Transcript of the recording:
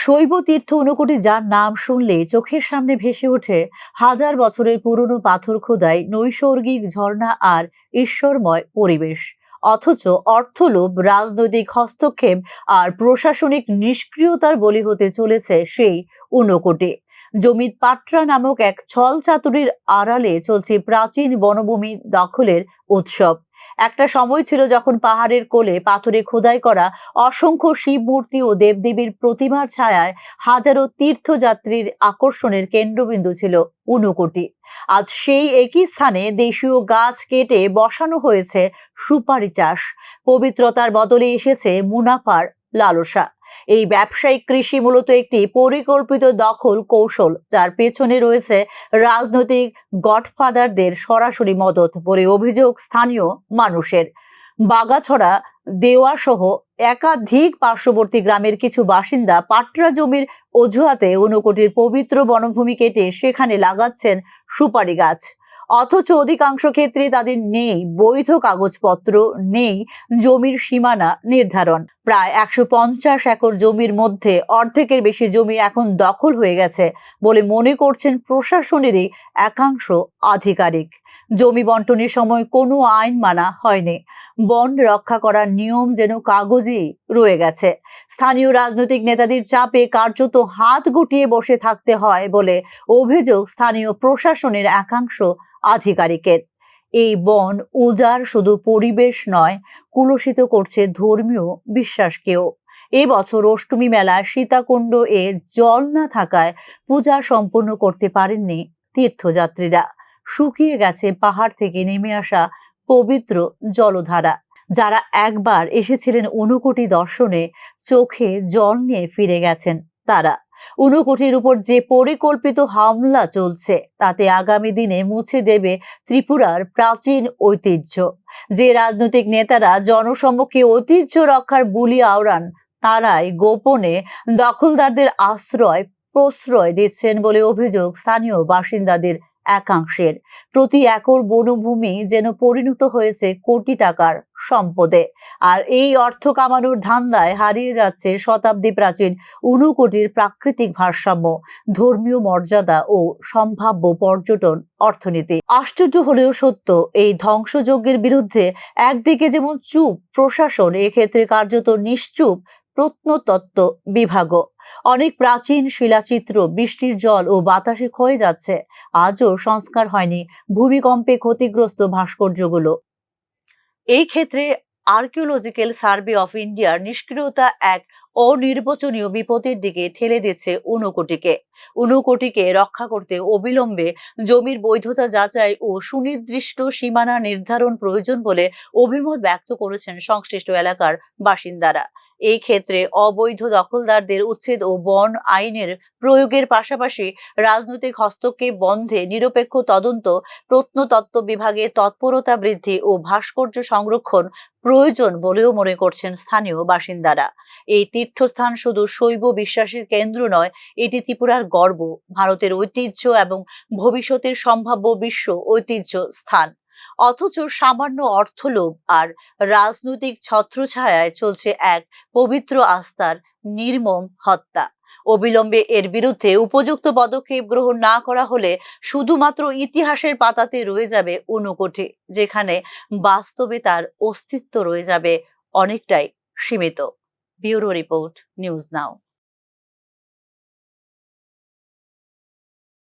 শৈব তীর্থ ঊনকোটি যার নাম শুনলে চোখের সামনে ভেসে ওঠে হাজার বছরের পুরনো পাথর খোদাই নৈসর্গিক ঝর্ণা আর ঈশ্বরময় পরিবেশ। অথচ অর্থলোভ, রাজনৈতিক হস্তক্ষেপ আর প্রশাসনিক নিষ্ক্রিয়তার বলি হতে চলেছে সেই ঊনকোটি। জমির পাট্রা নামক এক ছল চাতুরির আড়ালে চলছে প্রাচীন বনভূমি দখলের উৎসব। একটা সময় ছিল যখন পাহাড়ের কোলে পাথরে খোদাই করা অসংখ্য শিব মূর্তি ও দেবদেবীর প্রতিমার ছায়ায় হাজারো তীর্থযাত্রীর আকর্ষণের কেন্দ্রবিন্দু ছিল ঊনকোটি। আজ সেই একই স্থানে দেশীয় গাছ কেটে বসানো হয়েছে সুপারি চাষ। পবিত্রতার বদলে এসেছে মুনাফার লালসা। এই ব্যবসায়িক কৃষি মূলত একটি পরিকল্পিত দখল কৌশল, যার পেছনে রয়েছে রাজনৈতিক গডফাদারদের সরাসরি মদত বলে অভিযোগ স্থানীয় মানুষের। বাগাছড়া দেওয়া সহ একাধিক পার্শ্ববর্তী গ্রামের কিছু বাসিন্দা পাটরা জমির অজুহাতে ঊনকোটির পবিত্র বনভূমি কেটে সেখানে লাগাচ্ছেন সুপারি গাছ। অথচ অধিকাংশ ক্ষেত্রে তাদের নেই, বৈধ কাগজপত্র নেই, জমির সীমানা নির্ধারণ। প্রায় একশো পঞ্চাশ একর জমির মধ্যে অর্ধেকের বেশি জমি এখন দখল হয়ে গেছে বলে মনে করছেন প্রশাসনেরই একাংশ আধিকারিক। জমি বন্টনের সময় কোনো আইন মানা হয়নি। বন রক্ষা করার নিয়ম যেন কাগজেই রয়ে গেছে। স্থানীয় রাজনৈতিক নেতাদের চাপে কার্যত হাত গুটিয়ে বসে থাকতে হয় বলে অভিযোগ স্থানীয় প্রশাসনের একাংশ আধিকারিকের। এই বন উজাড় শুধু পরিবেশ নয়, কুলসিত করছে ধর্মীয় বিশ্বাসকেও। এবছর অষ্টমী মেলায় সীতাকুণ্ড এ জল না থাকায় পূজা সম্পন্ন করতে পারেননি তীর্থযাত্রীরা। শুকিয়ে গেছে পাহাড় থেকে নেমে আসা পবিত্র জলধারা। যারা একবার এসেছিলেন ঊনকোটি দর্শনে চোখে জল নিয়ে ফিরে গেছেন তারা। ঊনকোটির উপর যে পরিকল্পিত হামলা চলছে, তাতে আগামী দিনে মুছে দেবে ত্রিপুরার প্রাচীন ঐতিহ্য। যে রাজনৈতিক নেতারা জনসম্মুখে ঐতিহ্য রক্ষার বুলি আওড়ান, তারাই গোপনে দখলদারদের আশ্রয়, প্রশ্রয় দিচ্ছেন বলে অভিযোগ স্থানীয় বাসিন্দাদের। একাংশের। প্রতি একর বনভূমি যেন পরিণত হয়েছে কোটি টাকার সম্পদে। আর এই অর্থ কামানোর ধান্দায় হারিয়ে যাচ্ছে শতাব্দী প্রাচীন ঊনকোটির প্রাকৃতিক ভারসাম্য, ধর্মীয় মর্যাদা ও সম্ভাব্য পর্যটন অর্থনীতি। আশ্চর্য হলেও সত্য, এই ধ্বংসযজ্ঞের বিরুদ্ধে একদিকে যেমন চুপ প্রশাসন, এক্ষেত্রে কার্যত নিশ্চুপ প্রত্নতত্ত্ব বিভাগও। অনেক প্রাচীন শিলাচিত্র, বৃষ্টির জল ও বাতাসে ক্ষয়ে যাচ্ছে। আজও সংস্কার হয়নি ভূমিকম্পে ক্ষতিগ্রস্ত ভাস্কর্যগুলো। এই ক্ষেত্রে আর্কিওলজিক্যাল সার্ভে অফ ইন্ডিয়ার নিষ্ক্রিয়তা এক অনির্বচনীয় বিপদের দিকে ঠেলে দিচ্ছে ঊনকোটিকে। ঊনকোটিকে রক্ষা করতে অবিলম্বে জমির বৈধতা যাচাই ও সুনির্দিষ্ট সীমানা নির্ধারণ প্রয়োজন বলে অভিমত ব্যক্ত করেছেন সংশ্লিষ্ট এলাকার বাসিন্দারা। এই ক্ষেত্রে অবৈধ দখলদারদের উচ্ছেদ ও বন আইনের প্রয়োগের পাশাপাশি রাজনৈতিক হস্তক্ষেপ বন্ধে নিরপেক্ষ তদন্ত, প্রত্নতত্ত্ব বিভাগে তৎপরতা বৃদ্ধি ও ভাস্কর্য সংরক্ষণ প্রয়োজন বলেও মনে করছেন স্থানীয় বাসিন্দারা। এই তীর্থস্থান শুধু শৈব বিশ্বাসের কেন্দ্র নয়, এটি ত্রিপুরার গর্ব, ভারতের ঐতিহ্য এবং ভবিষ্যতের সম্ভাব্য বিশ্ব ঐতিহ্য স্থান। অথচ সামান্য অর্থলোভ আর রাজনৈতিক ছত্রছায়ায় চলছে এক পবিত্র আস্থার নির্মম হত্যা। অবিলম্বে এর বিরুদ্ধে উপযুক্ত পদক্ষেপ গ্রহণ না করা হলে শুধুমাত্র ইতিহাসের পাতাতে রয়ে যাবে ঊনকোটি, যেখানে বাস্তবে তার অস্তিত্ব রয়ে যাবে অনেকটাই সীমিত। Bureau report, news now.